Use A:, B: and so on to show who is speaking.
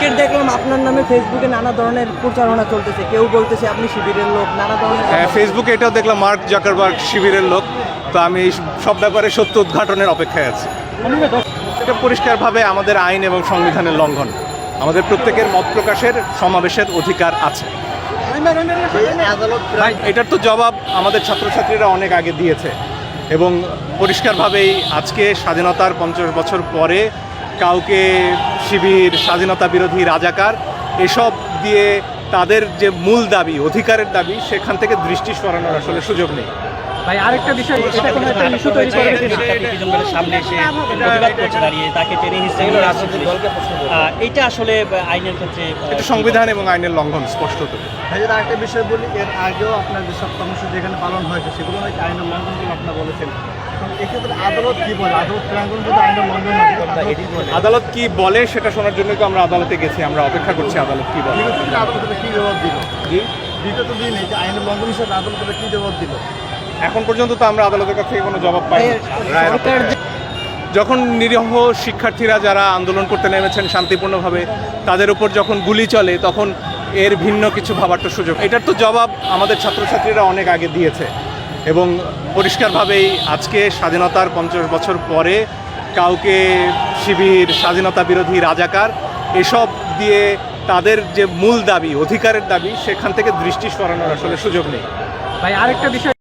A: আজকের দেখলাম আপনার নামে ফেসবুকে নানা ধরনের প্রচারণা চলতেছে। কেউ বলতেছে আপনি শিবিরের লোক, নানা ধরনের
B: হ্যাঁ ফেসবুকে এটাও দেখলাম মার্ক জাকারবার্গ শিবিরের লোক। তো আমি সব ব্যাপারে সত্য উদ্ঘাটনের অপেক্ষায় আছি। এটা পরিষ্কারভাবে আমাদের আইন এবং সংবিধানের লঙ্ঘন। আমাদের প্রত্যেকের মত প্রকাশের সমাবেশের অধিকার আছে। এটার তো জবাব আমাদের ছাত্রছাত্রীরা অনেক আগে দিয়েছে। এবং পরিষ্কারভাবেই আজকে স্বাধীনতার পঞ্চাশ বছর পরে কাউকে শিবির স্বাধীনতা বিরোধী রাজাকার এসব দিয়ে তাদের যে মূল দাবি অধিকারের দাবি সেখান থেকে দৃষ্টি সরানোর আসলে সুযোগ নেই
C: ভাই আরেকটা বিষয় এটা কোনো একটা ইস্যু তৈরি করবে কিনা?
D: শিক্ষার্থীজনদের সামনে এসে প্রতিবাদ করছে দাঁড়িয়ে তাকে টেনে হিসেবে পুলিশ। আসলে আইনের ক্ষেত্রে
B: এটা সংবিধান এবং আইনের লঙ্ঘন স্পষ্টত
E: ভাইয়ের আরেকটা বিষয় বলি এর আগেও আপনার যেসব কর্মসূচি যেখানে পালন হয়েছে সেগুলো নাকি আইনের লঙ্ঘন আপনার বলেছেন আদালত কি বলে?
B: সেটা শোনার জন্য তো আমরা আদালতে গেছি? আমরা অপেক্ষা করছি আদালত কি বলে।
E: বিগত দিনে আদালত এটা কি জবাব দিল?
B: জি?
E: বিগত দিনে যে আইনের লঙ্ঘন হিসেবে আদালত এটা কি জবাব দিল?
B: এখন পর্যন্ত তো আমরা আদালতের কাছ থেকে কোনো জবাব
A: সরকার
B: অপেক্ষায়। যখন নিরীহ শিক্ষার্থীরা যারা আন্দোলন করতে নেমেছেন শান্তিপূর্ণভাবে তাদের উপর যখন গুলি চলে তখন এর ভিন্ন কিছু ভাবার তো সুযোগ। এটার তো জবাব আমাদের ছাত্রছাত্রীরা অনেক আগে দিয়েছে। এবং পরিষ্কারভাবেই আজকে স্বাধীনতার পঞ্চাশ বছর পরে কাউকে শিবির, স্বাধীনতা বিরোধী রাজাকার, এসব দিয়ে তাদের যে মূল দাবি, অধিকারের দাবি, সেখান থেকে দৃষ্টি সরানোর আসলে সুযোগ নেই।
C: ভাই, আরেকটা বিষয়